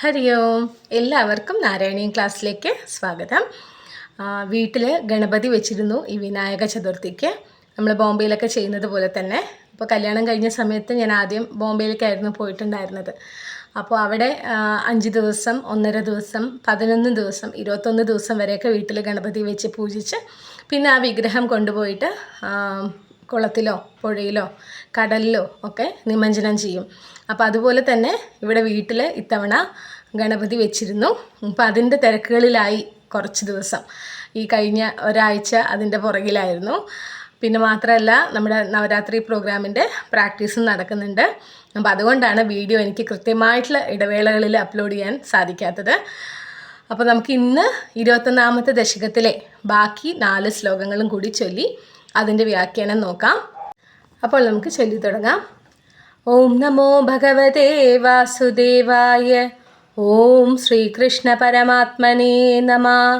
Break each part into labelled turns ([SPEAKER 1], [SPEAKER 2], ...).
[SPEAKER 1] ഹരി ഓം. എല്ലാവർക്കും നാരായണീയം ക്ലാസ്സിലേക്ക് സ്വാഗതം. വീട്ടിൽ ഗണപതി വെച്ചിരുന്നു ഈ വിനായക ചതുർത്ഥിക്ക്. നമ്മൾ ബോംബെയിലൊക്കെ ചെയ്യുന്നത് പോലെ തന്നെ. അപ്പോൾ കല്യാണം കഴിഞ്ഞ സമയത്ത് ഞാൻ ആദ്യം ബോംബെയിലേക്കായിരുന്നു പോയിട്ടുണ്ടായിരുന്നത്. അപ്പോൾ അവിടെ അഞ്ച് ദിവസം ഒന്നര ദിവസം പതിനൊന്ന് ദിവസം ഇരുപത്തൊന്ന് ദിവസം വരെയൊക്കെ വീട്ടിൽ ഗണപതി വെച്ച് പൂജിച്ച് പിന്നെ ആ വിഗ്രഹം കൊണ്ടുപോയിട്ട് കുളത്തിലോ പുഴയിലോ കടലിലോ ഒക്കെ നിമഞ്ജനം ചെയ്യും. അപ്പോൾ അതുപോലെ തന്നെ ഇവിടെ വീട്ടിൽ ഇത്തവണ ഗണപതി വെച്ചിരുന്നു. അപ്പോൾ അതിന്റെ തിരക്കുകളിലായി കുറച്ച് ദിവസം. ഈ കഴിഞ്ഞ ഒരാഴ്ച അതിന്റെ പുറകിലായിരുന്നു. പിന്നെ മാത്രമല്ല നമ്മുടെ നവരാത്രി പ്രോഗ്രാമിന്റെ പ്രാക്ടീസും നടക്കുന്നുണ്ട്. അപ്പോൾ അതുകൊണ്ടാണ് വീഡിയോ എനിക്ക് കൃത്യമായിട്ടുള്ള ഇടവേളകളിൽ അപ്ലോഡ് ചെയ്യാൻ സാധിക്കാത്തത്. അപ്പോൾ നമുക്ക് ഇന്ന് ഇരുപത്തൊന്നാമത്തെ ദശകത്തിലെ ബാക്കി നാല് ശ്ലോകങ്ങളും കൂടി ചൊല്ലി അതിന്റെ വ്യാഖ്യാനം നോക്കാം. അപ്പോൾ നമുക്ക് ചൊല്ലി തുടങ്ങാം. ॐ नमो भगवते वासुदेवाय। ॐ श्रीकृष्णपरमात्मने नमः।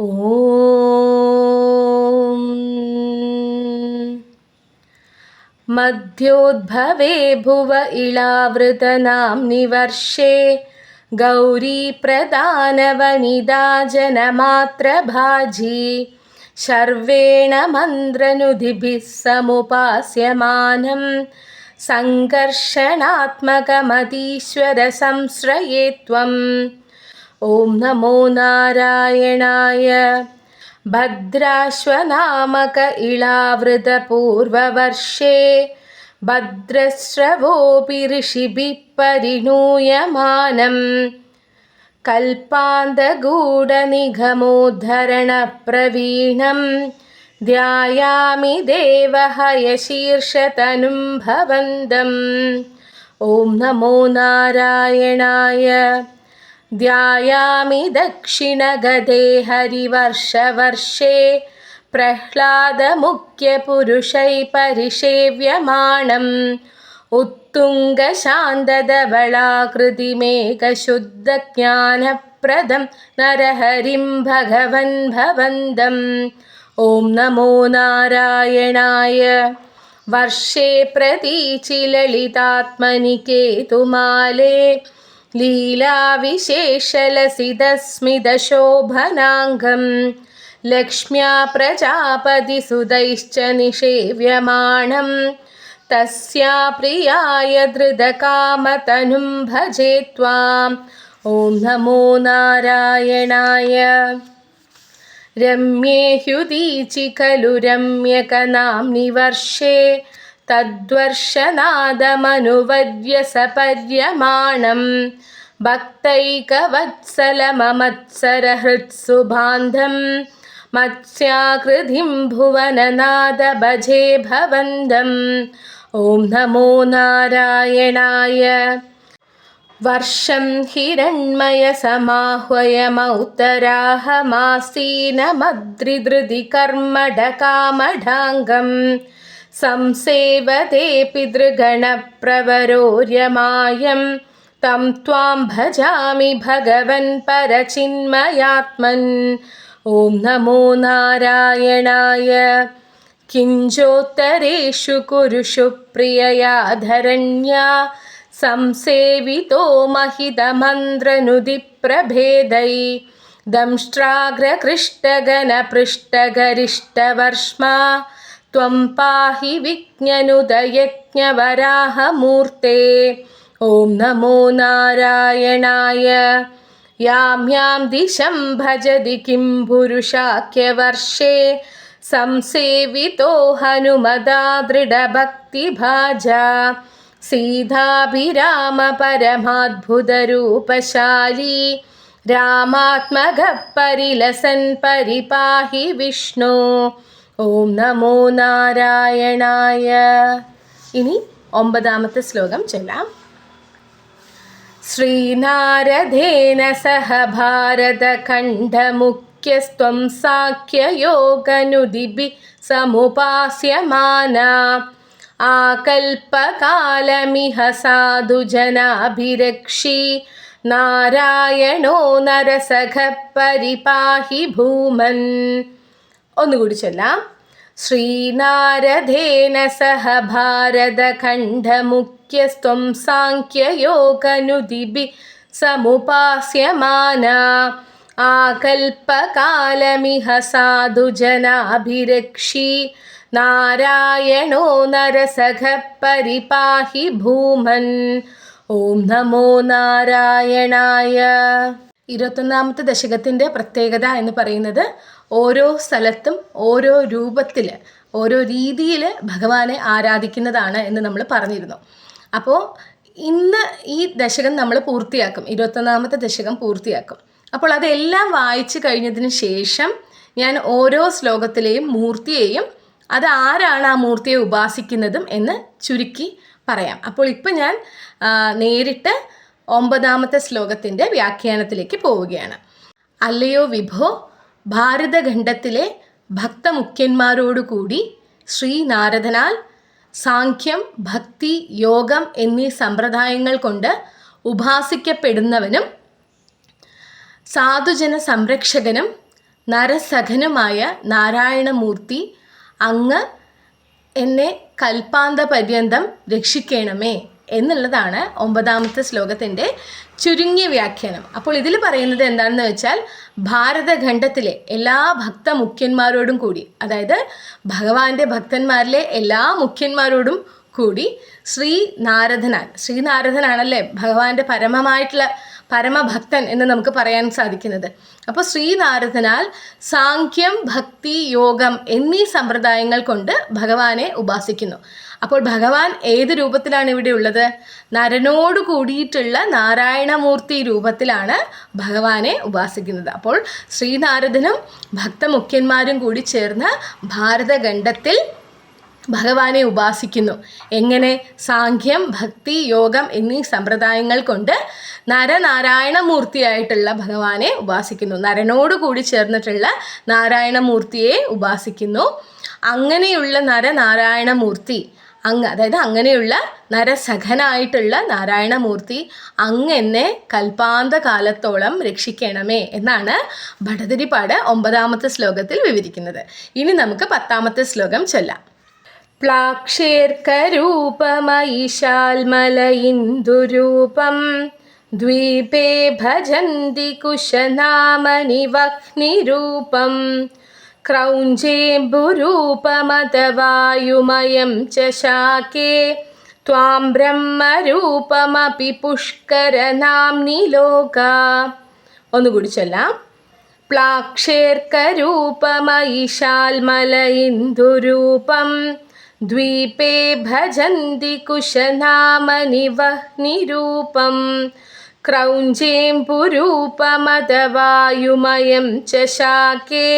[SPEAKER 1] ॐ मध्योद्भवे भुव इळावृतनाम्नि वर्षे गौरीप्रदानवनिदा जनमात्रभाजी शर्वेण मन्द्रनुधिभिः समुपास्यमानम्। सङ्कर्षणात्मकमतीश्वरसंश्रये त्वम्। ॐ नमो नारायणाय भद्राश्वनामक इळावृतपूर्ववर्षे भद्रस्रवोऽपि ऋषिभिः परिणूयमानम् कल्पान्तगूढनिगमोद्धरणप्रवीणं ध्यायामि देवहयशीर्षतनुं भवन्दम् ॐ नमो नारायणाय ध्यायामि दक्षिणगदे हरिवर्षवर्षे प्रह्लादमुख्यपुरुषै परिसेव्यमाणम् उत्तुङ्गशान्तधवलाकृतिमेकशुद्धज्ञानप्रदं नरहरिं भगवन् भवन्दम् ॐ नमो नारायणाय। वर्षे प्रतीचिललितात्मनि केतुमाले लीलाविशेषलसितस्मितशोभनाङ्गं लक्ष्म्या प्रजापतिसुतैश्च निषेव्यमाणं तस्या प्रियाय धृतकामतनुं भजे त्वाम्। ॐ नमो नारायणाय रम्ये ह्युदीचि खलु रम्यकनाम्नि वर्षे तद्वर्षनादमनुवर्यसपर्यमाणं भक्तैकवत्सलममत्सरहृत्सुबान्धं मत्स्याकृतिं भुवननाद भजे भवन्दम्। ॐ नमो नारायणाय വർഷം ഹിരൺമയസമാഹ്വയമൗത്തരാഹമാസീനമദ്രിധൃതി കർമ്മടകാമഢാംഗം സംസേവതേ പിതൃഗണപ്രവരോര്യമായം. തം ത്വാം ഭജാമി ഭഗവൻ പരചിന്മയാത്മൻ. ഓം നമോ നാരായണായ. കിഞ്ചോത്തരേഷു കുരുഷു പ്രിയയാധരണ്യ संसेवितो महितमन्द्रनुदिप्रभेदै दंष्ट्राग्रकृष्टगणपृष्ठगरिष्ठवर्ष्मा त्वं पाहि विज्ञनुदयज्ञवराहमूर्ते। ॐ नमो नारायणाय। यां यां दिशं भजति किं पुरुषाख्यवर्षे। संसेवितो हनुमदा दृढभक्तिभाजा സീതാഭിരാമ പരമാത്ഭുതരൂപശാലി രാമാത്മക പരിലസൻ പരിപാഹി വിഷ്ണു. ഓം നമോ നാരായണായ. ഇനി ഒമ്പതാമത്തെ ശ്ലോകം ചെല്ലാം. ശ്രീനാരദേന സഹ ഭാരതഖണ്ഡമുഖ്യസ്ത്വം സാഖ്യയോഗനുദിഭി സമുപാസ്യമാന. ആകൽപകാലമിഹ സാധുജനാഭിരക്ഷി നാരായണോ നരസഖ പരിപാഹി ഭൂമൻ. ഒന്നുകൂടി ചൊല്ലാം. ശ്രീനാരദേന സഹ ഭാരതഖണ്ഡമുഖ്യസ്ത്വം സാഖ്യയോഗനുദിബി സമുപാസ്യമാന. ആകൽപകാലമിഹ സാധുജനാഭിരക്ഷി നാരായണോ നരസഖ പരിപാഹി ഭൂമൻ. ഓം നമോ നാരായണായ. ഇരുപത്തൊന്നാമത്തെ ദശകത്തിന്റെ പ്രത്യേകത എന്ന് പറയുന്നത് ഓരോ സ്ഥലത്തും ഓരോ രൂപത്തിൽ ഓരോ രീതിയിൽ ഭഗവാനെ ആരാധിക്കുന്നതാണ് എന്ന് നമ്മൾ പറഞ്ഞിരുന്നു. അപ്പോൾ ഇന്ന് ഈ ദശകം നമ്മൾ പൂർത്തിയാക്കും ഇരുപത്തൊന്നാമത്തെ ദശകം പൂർത്തിയാക്കും. അപ്പോൾ അതെല്ലാം വായിച്ചു കഴിഞ്ഞതിന് ശേഷം ഞാൻ ഓരോ ശ്ലോകത്തിലെയും മൂർത്തിയെയും അത് ആരാണ് ആ മൂർത്തിയെ ഉപാസിക്കുന്നതും എന്ന് ചുരുക്കി പറയാം. അപ്പോൾ ഇപ്പം ഞാൻ നേരിട്ട് ഒമ്പതാമത്തെ ശ്ലോകത്തിന്റെ വ്യാഖ്യാനത്തിലേക്ക് പോവുകയാണ്. അല്ലയോ വിഭോ ഭാരതഖണ്ഡത്തിലെ ഭക്തമുഖ്യന്മാരോടുകൂടി ശ്രീനാരദനാൽ സാഖ്യം ഭക്തി യോഗം എന്നീ സമ്പ്രദായങ്ങൾ കൊണ്ട് ഉപാസിക്കപ്പെടുന്നവനും സാധുജന സംരക്ഷകനും നരസഖനുമായ നാരായണമൂർത്തി അങ്ങ് എന്നെ കൽപ്പാന്ത പര്യന്തം രക്ഷിക്കണമേ എന്നുള്ളതാണ് ഒമ്പതാമത്തെ ശ്ലോകത്തിന്റെ ചുരുങ്ങിയ വ്യാഖ്യാനം. അപ്പോൾ ഇതിൽ പറയുന്നത് എന്താണെന്ന് വെച്ചാൽ ഭാരതഖണ്ഡത്തിലെ എല്ലാ ഭക്ത മുഖ്യന്മാരോടും കൂടി അതായത് ഭഗവാന്റെ ഭക്തന്മാരിലെ എല്ലാ മുഖ്യന്മാരോടും കൂടി ശ്രീ നാരദനാൽ ശ്രീ ഭഗവാന്റെ പരമമായിട്ടുള്ള പരമഭക്തൻ എന്ന് നമുക്ക് പറയാൻ സാധിക്കുന്നത്. അപ്പോൾ ശ്രീനാരദനാൽ സാഖ്യം ഭക്തി യോഗം എന്നീ സമ്പ്രദായങ്ങൾ കൊണ്ട് ഭഗവാനെ ഉപാസിക്കുന്നു. അപ്പോൾ ഭഗവാൻ ഏത് രൂപത്തിലാണ് ഇവിടെ ഉള്ളത്? നരനോട് കൂടിയിട്ടുള്ള നാരായണമൂർത്തി രൂപത്തിലാണ് ഭഗവാനെ ഉപാസിക്കുന്നത്. അപ്പോൾ ശ്രീനാരദനും ഭക്തമുഖ്യന്മാരും കൂടി ചേർന്ന് ഭാരതഖണ്ഡത്തിൽ ഭഗവാനെ ഉപാസിക്കുന്നു. എങ്ങനെ? സാഖ്യം ഭക്തി യോഗം എന്നീ സമ്പ്രദായങ്ങൾ കൊണ്ട് നരനാരായണമൂർത്തിയായിട്ടുള്ള ഭഗവാനെ ഉപാസിക്കുന്നു. നരനോട് കൂടി ചേർന്നിട്ടുള്ള നാരായണമൂർത്തിയെ ഉപാസിക്കുന്നു. അങ്ങനെയുള്ള നരനാരായണമൂർത്തി അങ്ങ് അതായത് അങ്ങനെയുള്ള നരസഖനായിട്ടുള്ള നാരായണമൂർത്തി അങ്ങ് എന്നെ കൽപ്പാന്ത കാലത്തോളം രക്ഷിക്കണമേ എന്നാണ് ഭടതിരിപ്പാട് ഒമ്പതാമത്തെ ശ്ലോകത്തിൽ വിവരിക്കുന്നത്. ഇനി നമുക്ക് പത്താമത്തെ ശ്ലോകം ചൊല്ലാം. പ്ലാക്ഷേർക്കരൂപമയിശാൽമലയിന്ദുരൂപം ദ്വീപേ ഭജന്തി കുശനാമനിവഹ്നിരൂപം ക്രൗഞ്ചേംബുരൂപമതവായുമയം ച ശാകേ त्वां ब्रह्मरूपमपि पुष्करनाम्नि लोका ഒന്നുകൂടി ചൊല്ലാം പ്ലാക്ഷേർക്കരൂപമയിശാൽമലയിന്ദുരൂപം ദ്വീപേ ഭജന്തി കുശനാമനിവഹ്നിരൂപം ക്രൗഞ്ചേംപുരൂപമതവായുമയം ച ശാകേ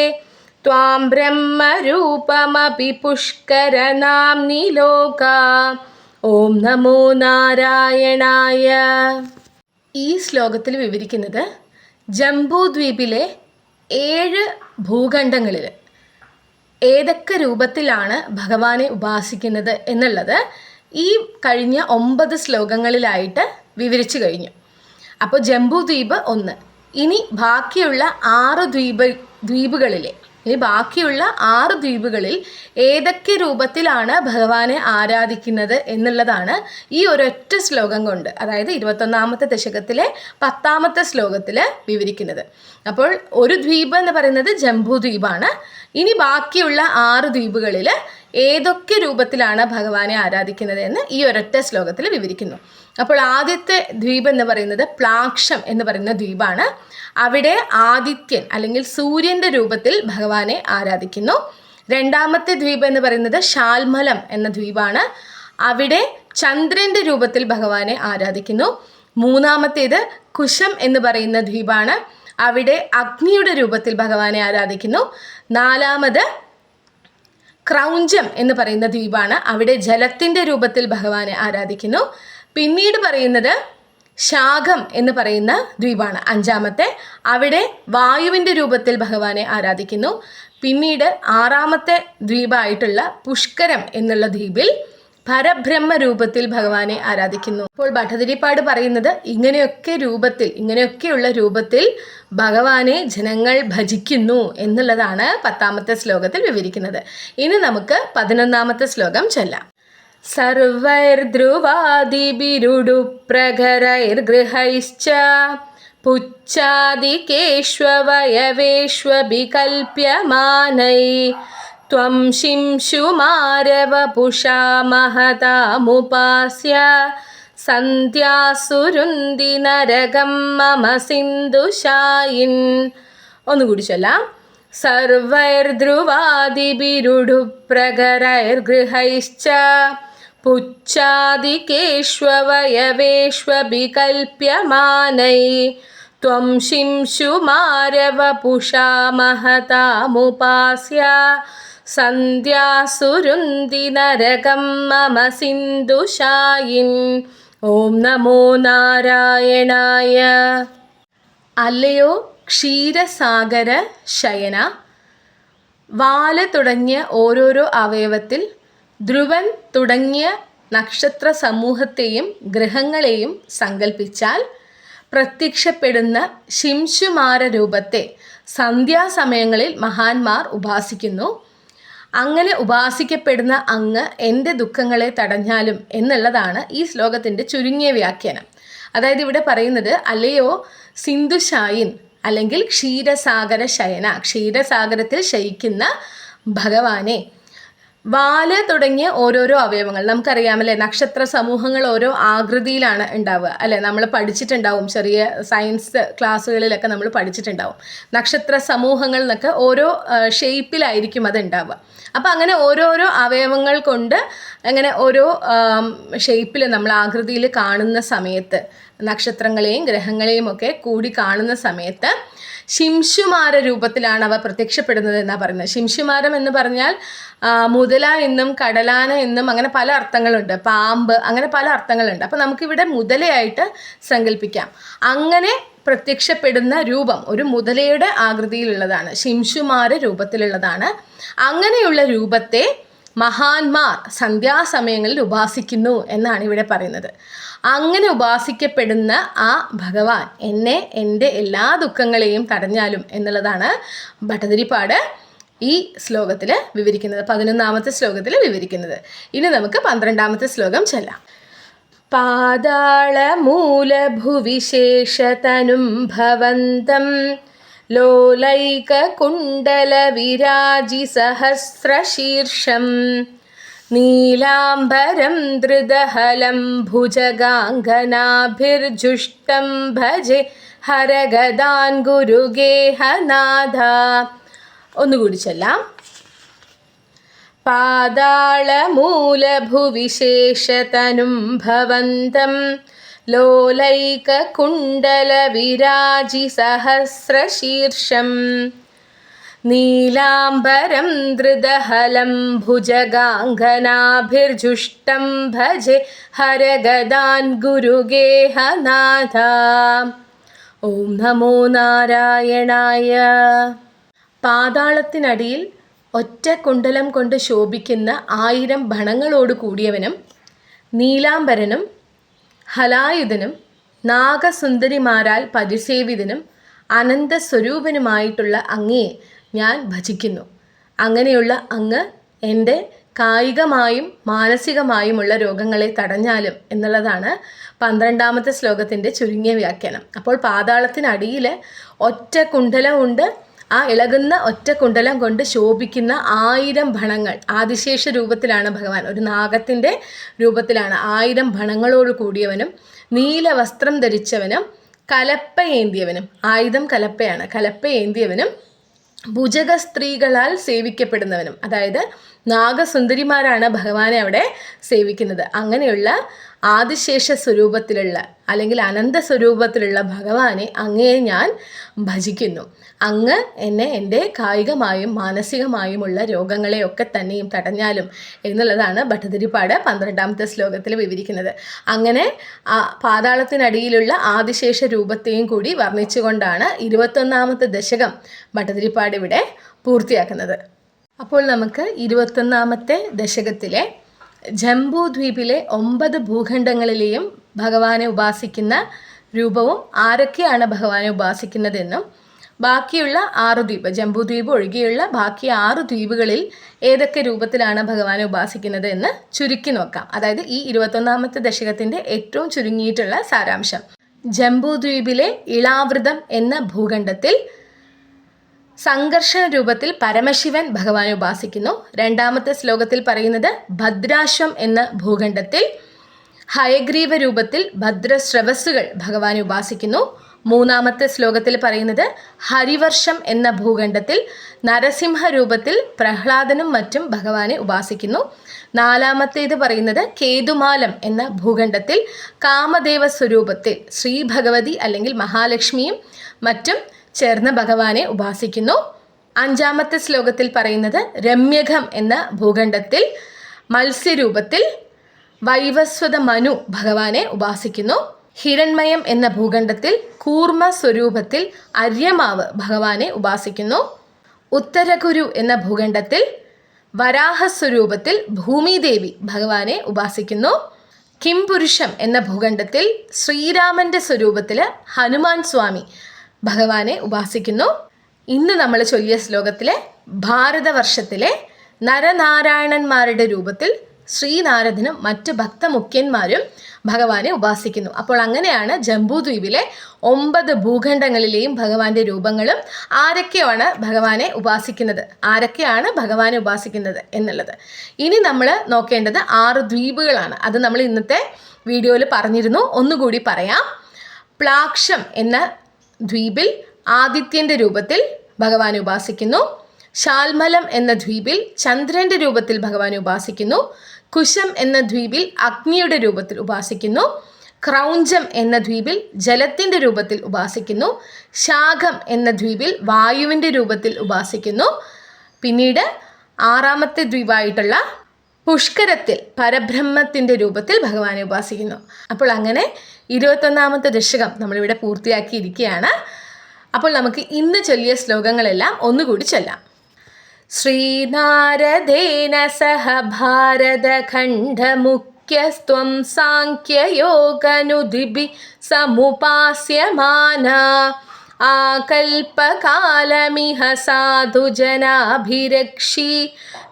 [SPEAKER 1] त्वां ब्रह्मरूपमपि पुष्करनाम्नि लोका ഓം നമോ നാരായണായ ഈ ശ്ലോകത്തിൽ വിവരിക്കുന്നത് ജംബൂദ്വീപിലെ ഏഴ് ഭൂഖണ്ഡങ്ങളിൽ ഏതൊക്കെ രൂപത്തിലാണ് ഭഗവാനെ ഉപാസിക്കുന്നത് എന്നുള്ളത് ഈ കഴിഞ്ഞ ഒമ്പത് ശ്ലോകങ്ങളിലായിട്ട് വിവരിച്ചു കഴിഞ്ഞു. അപ്പോൾ ജംബുദ്വീപ് ഒന്ന്. ഇനി ബാക്കിയുള്ള ആറ് ദ്വീപ് ദ്വീപുകളിലെ ഇനി ബാക്കിയുള്ള ആറ് ദ്വീപുകളിൽ ഏതൊക്കെ രൂപത്തിലാണ് ഭഗവാനെ ആരാധിക്കുന്നത് എന്നുള്ളതാണ് ഈ ഒരൊറ്റ ശ്ലോകം കൊണ്ട് അതായത് ഇരുപത്തൊന്നാമത്തെ ദശകത്തിലെ പത്താമത്തെ ശ്ലോകത്തിൽ വിവരിക്കുന്നത്. അപ്പോൾ ഒരു ദ്വീപ് എന്ന് പറയുന്നത് ജംബൂ ദ്വീപാണ് ഇനി ബാക്കിയുള്ള ആറ് ദ്വീപുകളിൽ ഏതൊക്കെ രൂപത്തിലാണ് ഭഗവാനെ ആരാധിക്കുന്നത് എന്ന് ഈ ഒരൊറ്റ ശ്ലോകത്തിൽ വിവരിക്കുന്നു. അപ്പോൾ ആദ്യത്തെ ദ്വീപ് എന്ന് പറയുന്നത് പ്ലാക്ഷം എന്ന് പറയുന്ന ദ്വീപാണ്. അവിടെ ആദിത്യൻ അല്ലെങ്കിൽ സൂര്യന്റെ രൂപത്തിൽ ഭഗവാനെ ആരാധിക്കുന്നു. രണ്ടാമത്തെ ദ്വീപ് എന്ന് പറയുന്നത് ഷാൽമലം എന്ന ദ്വീപാണ്. അവിടെ ചന്ദ്രന്റെ രൂപത്തിൽ ഭഗവാനെ ആരാധിക്കുന്നു. മൂന്നാമത്തേത് കുശം എന്ന് പറയുന്ന ദ്വീപാണ്. അവിടെ അഗ്നിയുടെ രൂപത്തിൽ ഭഗവാനെ ആരാധിക്കുന്നു. നാലാമത് ക്രൗഞ്ചം എന്ന് പറയുന്ന ദ്വീപാണ്. അവിടെ ജലത്തിന്റെ രൂപത്തിൽ ഭഗവാനെ ആരാധിക്കുന്നു. പിന്നീട് പറയുന്നത് ശാഖം എന്ന് പറയുന്ന ദ്വീപാണ് അഞ്ചാമത്തെ. അവിടെ വായുവിന്റെ രൂപത്തിൽ ഭഗവാനെ ആരാധിക്കുന്നു. പിന്നീട് ആറാമത്തെ ദ്വീപായിട്ടുള്ള പുഷ്കരം എന്നുള്ള ദ്വീപിൽ പരബ്രഹ്മ രൂപത്തിൽ ഭഗവാനെ ആരാധിക്കുന്നു. അപ്പോൾ ഭട്ടതിരിപ്പാട് പറയുന്നത് ഇങ്ങനെയൊക്കെ രൂപത്തിൽ ഇങ്ങനെയൊക്കെയുള്ള രൂപത്തിൽ ഭഗവാനെ ജനങ്ങൾ ഭജിക്കുന്നു എന്നുള്ളതാണ് പത്താമത്തെ ശ്ലോകത്തിൽ വിവരിക്കുന്നത് ഇനി നമുക്ക് പതിനൊന്നാമത്തെ ശ്ലോകം ചൊല്ലാം सर्वैर्ध्रुवादिभिरुडुप्रघरैर्गृहैश्च पुच्छादिकेष्ववयवेष्वभिकल्प्यमानै त्वं शिंशुमारवपुषा महतामुपास्य സന്ധ്യാസുരുന്തിനരകം മമ സിന്ധുഷായിൻ ഒന്നുകൂടി ചൊല്ലാം സർവൈർധ്രുവാദിഭിരുഡുപ്രകരൈർഗൃഹൈശ്ച പുച്ഛാദികേഷ്വവയവേഷ്വഭികൽപ്യമാനൈ त्वं शिंशुमारवपुषा महतामुपास्य സന്ധ്യാസുരുന്തിനരകം മമ സിന്ധുഷായിൻ ഓം നമോ നാരായണായ. അല്ലയോ ക്ഷീരസാഗര ശയന. വാൽ തുടങ്ങിയ ഓരോരോ അവയവത്തിൽ ധ്രുവൻ തുടങ്ങിയ നക്ഷത്ര സമൂഹത്തെയും ഗ്രഹങ്ങളെയും സങ്കല്പിച്ചാൽ പ്രത്യക്ഷപ്പെടുന്ന ശിംശുമാര രൂപത്തെ സന്ധ്യാസമയങ്ങളിൽ മഹാന്മാർ ഉപാസിക്കുന്നു. അങ്ങനെ ഉപാസിക്കപ്പെടുന്ന അങ്ങ് എന്റെ ദുഃഖങ്ങളെ തടഞ്ഞാലും എന്നുള്ളതാണ് ഈ ശ്ലോകത്തിന്റെ ചുരുങ്ങിയ വ്യാഖ്യാനം. അതായത് ഇവിടെ പറയുന്നത് അല്ലയോ സിന്ധുശായിൻ അല്ലെങ്കിൽ ക്ഷീരസാഗര ശയന ക്ഷീരസാഗരത്തിൽ ശയിക്കുന്ന ഭഗവാനെ വാൽ തുടങ്ങിയ ഓരോരോ അവയവങ്ങൾ. നമുക്കറിയാമല്ലേ നക്ഷത്ര സമൂഹങ്ങൾ ഓരോ ആകൃതിയിലാണ് ഉണ്ടാവുക. അല്ലെ? നമ്മൾ പഠിച്ചിട്ടുണ്ടാവും. ചെറിയ സയൻസ് ക്ലാസ്സുകളിലൊക്കെ നമ്മൾ പഠിച്ചിട്ടുണ്ടാവും. നക്ഷത്ര സമൂഹങ്ങൾ എന്നൊക്കെ ഓരോ ഷേപ്പിലായിരിക്കും അത് ഉണ്ടാവുക. അപ്പം അങ്ങനെ ഓരോരോ അവയവങ്ങൾ കൊണ്ട് അങ്ങനെ ഓരോ ഷേപ്പിൽ നമ്മൾ ആകൃതിയിൽ കാണുന്ന സമയത്ത് നക്ഷത്രങ്ങളെയും ഗ്രഹങ്ങളെയും ഒക്കെ കൂടി കാണുന്ന സമയത്ത് ശിംശുമാര രൂപത്തിലാണ് അവ പ്രത്യക്ഷപ്പെടുന്നത് എന്നാണ് പറയുന്നത്. ശിംശുമാരം എന്ന് പറഞ്ഞാൽ മുതല എന്നും കടലാന എന്നും അങ്ങനെ പല അർത്ഥങ്ങളുണ്ട്. പാമ്പ് അങ്ങനെ പല അർത്ഥങ്ങളുണ്ട്. അപ്പോൾ നമുക്കിവിടെ മുതലയായിട്ട് സങ്കല്പിക്കാം. അങ്ങനെ പ്രത്യക്ഷപ്പെടുന്ന രൂപം ഒരു മുതലയുടെ ആകൃതിയിലുള്ളതാണ്. ശിംശുമാര രൂപത്തിലുള്ളതാണ്. അങ്ങനെയുള്ള രൂപത്തെ മഹാന്മാർ സന്ധ്യാസമയങ്ങളിൽ ഉപാസിക്കുന്നു എന്നാണ് ഇവിടെ പറയുന്നത്. അങ്ങനെ ഉപാസിക്കപ്പെടുന്ന ആ ഭഗവാൻ എന്നെ എന്റെ എല്ലാ ദുഃഖങ്ങളെയും തടഞ്ഞാലും എന്നുള്ളതാണ് ഭട്ടതിരിപ്പാട് ഈ ശ്ലോകത്തിൽ വിവരിക്കുന്നത് പതിനൊന്നാമത്തെ ശ്ലോകത്തിൽ വിവരിക്കുന്നത്. ഇനി നമുക്ക് പന്ത്രണ്ടാമത്തെ ശ്ലോകം ചെല്ലാം. പാതാളമൂലഭുവിശേഷതനും ഭവന്തം ലോലൈകകുണ്ടലവിരാജിസഹസ്രശീർഷം നീലാംബരം ധൃതഹലം ഭുജഗാംഗനാഭിർജുഷ്ടം ഭജെ ഹരഗദാൻ ഗുരുഗേഹനാഥ. ഒന്നുകൂടി ചെല്ലാം. പാതാളമൂലഭുവിശേഷതനും ഭവന്തം ലോലൈകകുണ്ടലവിരാജിസഹസ്രശീർഷം നീലാംബരം ധൃതഹലം ഭുജഗാംഗനാഭിർജുഷ്ടം ഭജെ ഹരഗദാൻ ഗുരുഗേഹനാഥ. ഓം നമോ നാരായണായ. പാതാളത്തിനടിയിൽ ഒറ്റ കുണ്ടലം കൊണ്ട് ശോഭിക്കുന്ന ആയിരം ഭണങ്ങളോട് കൂടിയവനും നീലാംബരനും ഹലായുധനും നാഗസുന്ദരിമാരാൽ പരിസേവിതനും അനന്തസ്വരൂപനുമായിട്ടുള്ള അങ്ങയെ ഞാൻ ഭജിക്കുന്നു. അങ്ങനെയുള്ള അങ്ങ് എന്റെ കായികമായും മാനസികമായുമുള്ള രോഗങ്ങളെ തടഞ്ഞാലും എന്നുള്ളതാണ് പന്ത്രണ്ടാമത്തെ ശ്ലോകത്തിന്റെ ചുരുങ്ങിയ വ്യാഖ്യാനം. അപ്പോൾ പാതാളത്തിനടിയിൽ ഒറ്റ കുണ്ടലമുണ്ട് ആ ഇളകുന്ന ഒറ്റ കുണ്ടലം കൊണ്ട് ശോഭിക്കുന്ന ആയിരം ഭണങ്ങൾ. ആദിശേഷ രൂപത്തിലാണ് ഭഗവാൻ. ഒരു നാഗത്തിന്റെ രൂപത്തിലാണ് ആയിരം ഭണങ്ങളോട് കൂടിയവനും നീല വസ്ത്രം ധരിച്ചവനും കലപ്പ ഏന്തിയവനും. ആയുധം കലപ്പയാണ്. കലപ്പ ഏന്തിയവനും ഭുജക സ്ത്രീകളാൽ സേവിക്കപ്പെടുന്നവനും. അതായത് നാഗസുന്ദരിമാരാണ് ഭഗവാനെ അവിടെ സേവിക്കുന്നത്. അങ്ങനെയുള്ള ആദിശേഷ സ്വരൂപത്തിലുള്ള അല്ലെങ്കിൽ അനന്ത സ്വരൂപത്തിലുള്ള ഭഗവാനെ അങ്ങയെ ഞാൻ ഭജിക്കുന്നു. അങ്ങ് എന്നെ എന്റെ കായികമായും മാനസികമായുമുള്ള രോഗങ്ങളെയൊക്കെ തന്നെയും തടഞ്ഞാലും എന്നുള്ളതാണ് ഭട്ടതിരിപ്പാട് പന്ത്രണ്ടാമത്തെ ശ്ലോകത്തിൽ വിവരിക്കുന്നത്. അങ്ങനെ പാതാളത്തിനടിയിലുള്ള ആദിശേഷ രൂപത്തെയും കൂടി വർണിച്ചുകൊണ്ടാണ് ഇരുപത്തൊന്നാമത്തെ ദശകം ഭട്ടതിരിപ്പാട് ഇവിടെ പൂർത്തിയാക്കുന്നത്. അപ്പോൾ നമുക്ക് ഇരുപത്തൊന്നാമത്തെ ദശകത്തിലെ ജംബൂദ്വീപിലെ ഒമ്പത് ഭൂഖണ്ഡങ്ങളിലെയും ഭഗവാനെ ഉപാസിക്കുന്ന രൂപവും ആരൊക്കെയാണ് ഭഗവാനെ ഉപാസിക്കുന്നതെന്നും ബാക്കിയുള്ള ആറ് ദ്വീപ് ജംബുദ്വീപ് ഒഴികെയുള്ള ബാക്കി ആറ് ദ്വീപുകളിൽ ഏതൊക്കെ രൂപത്തിലാണ് ഭഗവാനെ ഉപാസിക്കുന്നത് എന്ന് ചുരുക്കി നോക്കാം. അതായത് ഈ ഇരുപത്തൊന്നാമത്തെ ദശകത്തിന്റെ ഏറ്റവും ചുരുങ്ങിയിട്ടുള്ള സാരാംശം. ജംബുദ്വീപിലെ ഇളാവൃതം എന്ന ഭൂഖണ്ഡത്തിൽ സംഘർഷണ രൂപത്തിൽ പരമശിവൻ ഭഗവാനെ ഉപാസിക്കുന്നു. രണ്ടാമത്തെ ശ്ലോകത്തിൽ പറയുന്നത് ഭദ്രാശ്വം എന്ന ഭൂഖണ്ഡത്തിൽ ഹയഗ്രീവ രൂപത്തിൽ ഭദ്രസ്രവസ്സുകൾ ഭഗവാനെ ഉപാസിക്കുന്നു. മൂന്നാമത്തെ ശ്ലോകത്തിൽ പറയുന്നത് ഹരിവർഷം എന്ന ഭൂഖണ്ഡത്തിൽ നരസിംഹ രൂപത്തിൽ പ്രഹ്ലാദനും മറ്റും ഭഗവാനെ ഉപാസിക്കുന്നു. നാലാമത്തേത് പറയുന്നത് കേതുമാലം എന്ന ഭൂഖണ്ഡത്തിൽ കാമദേവ സ്വരൂപത്തിൽ ശ്രീ ഭഗവതി അല്ലെങ്കിൽ മഹാലക്ഷ്മിയും മറ്റും ചേർന്ന് ഭഗവാനെ ഉപാസിക്കുന്നു. അഞ്ചാമത്തെ ശ്ലോകത്തിൽ പറയുന്നത് രമ്യഘം എന്ന ഭൂഖണ്ഡത്തിൽ മത്സ്യരൂപത്തിൽ വൈവസ്വത മനു ഭഗവാനെ ഉപാസിക്കുന്നു. ഹിരൺമയം എന്ന ഭൂഖണ്ഡത്തിൽ കൂർമ്മ സ്വരൂപത്തിൽ അര്യമാവ് ഭഗവാനെ ഉപാസിക്കുന്നു. ഉത്തരകുരു എന്ന ഭൂഖണ്ഡത്തിൽ വരാഹസ്വരൂപത്തിൽ ഭൂമിദേവി ഭഗവാനെ ഉപാസിക്കുന്നു. കിംപുരുഷം എന്ന ഭൂഖണ്ഡത്തിൽ ശ്രീരാമന്റെ സ്വരൂപത്തിൽ ഹനുമാൻ സ്വാമി ഭഗവാനെ ഉപാസിക്കുന്നു. ഇന്ന് നമ്മൾ ചൊല്ലിയ ശ്ലോകത്തിലെ ഭാരതവർഷത്തിലെ നരനാരായണന്മാരുടെ രൂപത്തിൽ ശ്രീനാരദനും മറ്റ് ഭക്തമുഖ്യന്മാരും ഭഗവാനെ ഉപാസിക്കുന്നു. അപ്പോൾ അങ്ങനെയാണ് ജംബൂദ്വീപിലെ ഒമ്പത് ഭൂഖണ്ഡങ്ങളിലെയും ഭഗവാന്റെ രൂപങ്ങളും ആരൊക്കെയാണ് ഭഗവാനെ ഉപാസിക്കുന്നത് ആരൊക്കെയാണ് ഭഗവാനെ ഉപാസിക്കുന്നത് എന്നുള്ളത്. ഇനി നമ്മൾ നോക്കേണ്ടത് ആറ് ദ്വീപുകളാണ്. അത് നമ്മൾ ഇന്നത്തെ വീഡിയോയിൽ പറഞ്ഞിരുന്നു. ഒന്നുകൂടി പറയാം. പ്ലാക്ഷം എന്ന ദ്വീപിൽ ആദിത്യന്റെ രൂപത്തിൽ ഭഗവാനെ ഉപാസിക്കുന്നു. ശാൽമലം എന്ന ദ്വീപിൽ ചന്ദ്രന്റെ രൂപത്തിൽ ഭഗവാനെ ഉപാസിക്കുന്നു. കുശം എന്ന ദ്വീപിൽ അഗ്നിയുടെ രൂപത്തിൽ ഉപാസിക്കുന്നു. ക്രൗഞ്ചം എന്ന ദ്വീപിൽ ജലത്തിന്റെ രൂപത്തിൽ ഉപാസിക്കുന്നു. ശാഖം എന്ന ദ്വീപിൽ വായുവിന്റെ രൂപത്തിൽ ഉപാസിക്കുന്നു. പിന്നീട് ആറാമത്തെ ദ്വീപായിട്ടുള്ള പുഷ്കരത്തിൽ പരബ്രഹ്മത്തിന്റെ രൂപത്തിൽ ഭഗവാനെ ഉപാസിക്കുന്നു. അപ്പോൾ അങ്ങനെ ഇരുപത്തൊന്നാമത്തെ ദശകം നമ്മളിവിടെ പൂർത്തിയാക്കിയിരിക്കുകയാണ്. അപ്പോൾ നമുക്ക് ഇന്ന് ചൊല്ലിയ ശ്ലോകങ്ങളെല്ലാം ഒന്നുകൂടി ചൊല്ലാം. ശ്രീനാരദേന സഹ ഭാരതഖണ്ഡമുഖ്യസ്ത്വം സാഖ്യയോഗനുദിഭി സമുപാസ്യമാന. ആകൽപകാലമിഹ സാധുജനാഭിരക്ഷി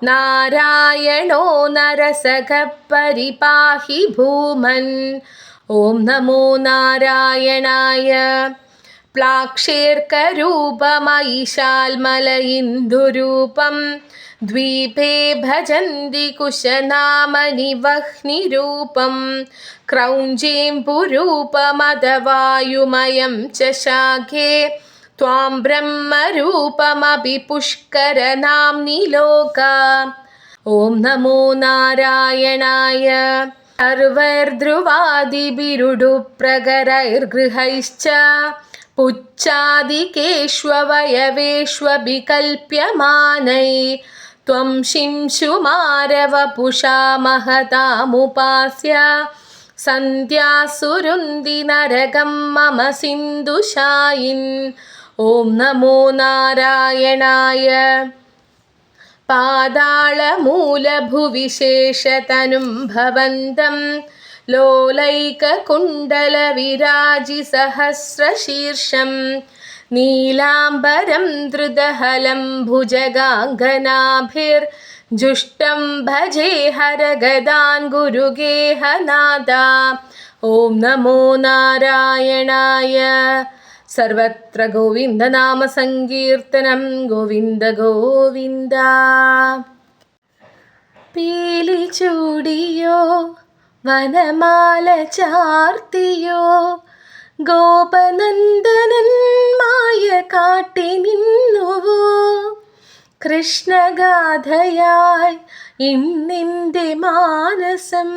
[SPEAKER 1] നാരായണോ നരസഖ പരിപാഹി ഭൂമൻ. ഓം നമോ നാരായണായ प्लाक्षेर्करूपमयिशाल्मलयिन्दुरूपं द्वीपे भजन्ति कुशनामनि वह्निरूपं क्रौञ्जीम्पुरूपमदवायुमयं च शाखे त्वां ब्रह्मरूपमपि पुष्करनाम्नि लोका ॐ नमो नारायणाय सर्वर्ध्रुवादिभिरुडुप्रगरैर्गृहैश्च पुच्छादिकेष्ववयवेष्वभिकल्प्यमानै त्वं शिंशुमारवपुषा महतामुपास्य सन्ध्यासुरुन्दी नरकं मम सिन्धुशायिन् ॐ नमो नारायणाय पादाळमूलभुविशेषतनुं भवन्तं लोलैककुण्डलविराजिसहस्रशीर्षं नीलाम्बरं धृतहलं भुजगाङ्गनाभिर्जुष्टं भजे हरगदान् गुरुगेहनादा ॐ नमो नारायणाय സർവത്ര ഗോവിന്ദ നാമ സങ്കീർത്തനം ഗോവിന്ദ ഗോവിന്ദ. പീലി ചൂടിയോ വനമാല ചാർത്തിയോ ഗോപനന്ദനൻ മായ കാട്ടി നിന്നുവോ? കൃഷ്ണഗാഥയായി ഇന്നിന്റെ മാനസം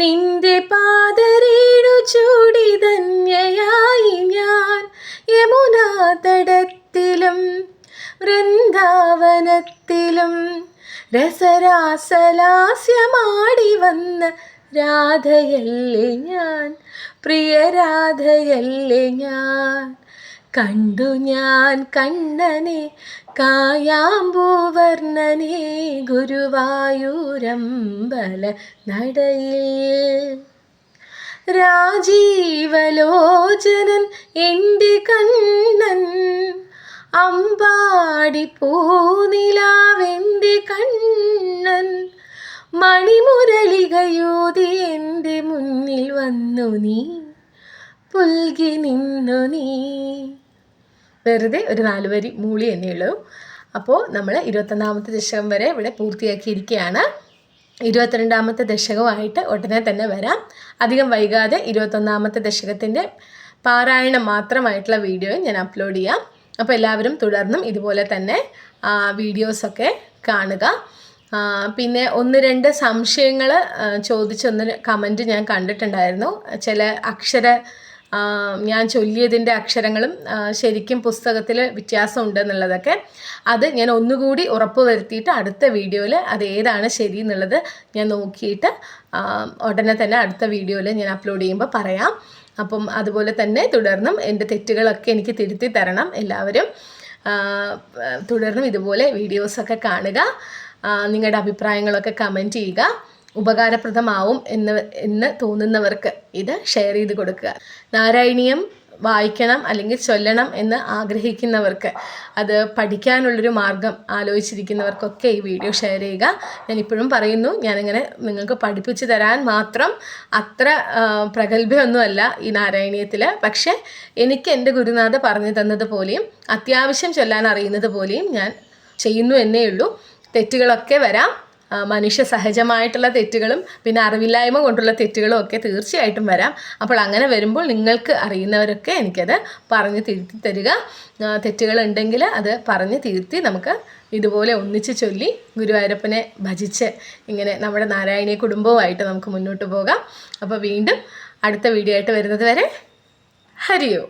[SPEAKER 1] നിന്റെ പാതരീണു ചൂടി ധന്യയായി ഞാൻ യമുനാ തടത്തിലും വൃന്ദാവനത്തിലും രസരാസലാസ്യമാടി വന്ന രാധയല്ലേ ഞാൻ പ്രിയ രാധയല്ലേ ഞാൻ. കണ്ടു ഞാൻ കണ്ണനെ കായാമ്പൂവർണനെ ഗുരുവായൂരമ്പല നടയിൽ. രാജീവലോചനൻ എന്റെ കണ്ണൻ അമ്പാടി പൂനിലാവെന്റെ കണ്ണൻ. മണിമുരളികയൂതി എന്റെ മുന്നിൽ വന്നു നീ പുൽകി നിന്നു നീ. വെറുതെ ഒരു നാല് വരി മൂളി എന്നേ ഉള്ളൂ. അപ്പോൾ നമ്മൾ ഇരുപത്തൊന്നാമത്തെ ദശകം വരെ ഇവിടെ പൂർത്തിയാക്കിയിരിക്കുകയാണ്. ഇരുപത്തിരണ്ടാമത്തെ ദശകമായിട്ട് ഉടനെ തന്നെ വരാം. അധികം വൈകാതെ ഇരുപത്തൊന്നാമത്തെ ദശകത്തിന്റെ പാരായണം മാത്രമായിട്ടുള്ള വീഡിയോ ഞാൻ അപ്ലോഡ് ചെയ്യാം. അപ്പോൾ എല്ലാവരും തുടർന്നും ഇതുപോലെ തന്നെ വീഡിയോസൊക്കെ കാണുക. പിന്നെ ഒന്ന് രണ്ട് സംശയങ്ങൾ ചോദിച്ചൊന്ന് കമന്റ് ഞാൻ കണ്ടിട്ടുണ്ടായിരുന്നു. ചില അക്ഷര ഞാൻ ചൊല്ലിയതിന്റെ അക്ഷരങ്ങളും ശരിക്കും പുസ്തകത്തിൽ വ്യത്യാസം ഉണ്ടെന്നുള്ളതൊക്കെ അത് ഞാൻ ഒന്നുകൂടി ഉറപ്പ് വരുത്തിയിട്ട് അടുത്ത വീഡിയോയിൽ അത് ഏതാണ് ശരി എന്നുള്ളത് ഞാൻ നോക്കിയിട്ട് ഉടനെ തന്നെ അടുത്ത വീഡിയോയിൽ ഞാൻ അപ്ലോഡ് ചെയ്യുമ്പോൾ പറയാം. അപ്പം അതുപോലെ തന്നെ തുടർന്നും എന്റെ തെറ്റുകളൊക്കെ എനിക്ക് തിരുത്തി തരണം എല്ലാവരും. തുടർന്നും ഇതുപോലെ വീഡിയോസൊക്കെ കാണുക. നിങ്ങളുടെ അഭിപ്രായങ്ങളൊക്കെ കമന്റ് ചെയ്യുക. ഉപകാരപ്രദമാവും എന്ന് എന്ന് തോന്നുന്നവർക്ക് ഇത് ഷെയർ ചെയ്ത് കൊടുക്കുക. നാരായണീയം വായിക്കണം അല്ലെങ്കിൽ ചൊല്ലണം എന്ന് ആഗ്രഹിക്കുന്നവർക്ക് അത് പഠിക്കാനുള്ളൊരു മാർഗം ആലോചിച്ചിരിക്കുന്നവർക്കൊക്കെ ഈ വീഡിയോ ഷെയർ ചെയ്യുക. ഞാൻ ഇപ്പോഴും പറയുന്നു ഞാനിങ്ങനെ നിങ്ങൾക്ക് പഠിപ്പിച്ചു തരാൻ മാത്രം അത്ര പ്രഗത്ഭയൊന്നുമല്ല ഈ നാരായണീയത്തിൽ പക്ഷേ എനിക്ക് എന്റെ ഗുരുനാഥ പറഞ്ഞു തന്നത് പോലെയും അത്യാവശ്യം ചൊല്ലാൻ അറിയുന്നത് പോലെയും ഞാൻ ചെയ്യുന്നു എന്നേ ഉള്ളൂ. തെറ്റുകളൊക്കെ വരാം. മനുഷ്യ സഹജമായിട്ടുള്ള തെറ്റുകളും പിന്നെ അറിവില്ലായ്മ കൊണ്ടുള്ള തെറ്റുകളും ഒക്കെ തീർച്ചയായിട്ടും വരാം. അപ്പോൾ അങ്ങനെ വരുമ്പോൾ നിങ്ങൾക്ക് അറിയുന്നവരൊക്കെ എനിക്കത് പറഞ്ഞ് തിരുത്തി തരിക. തെറ്റുകളുണ്ടെങ്കിൽ അത് പറഞ്ഞ് തിരുത്തി നമുക്ക് ഇതുപോലെ ഒന്നിച്ച് ചൊല്ലി ഗുരുവായൂരപ്പനെ ഭജിച്ച് ഇങ്ങനെ നമ്മുടെ നാരായണീയ കുടുംബവുമായിട്ട് നമുക്ക് മുന്നോട്ട് പോകാം. അപ്പോൾ വീണ്ടും അടുത്ത വീഡിയോ ആയിട്ട് വരുന്നത് വരെ ഹരിയോ.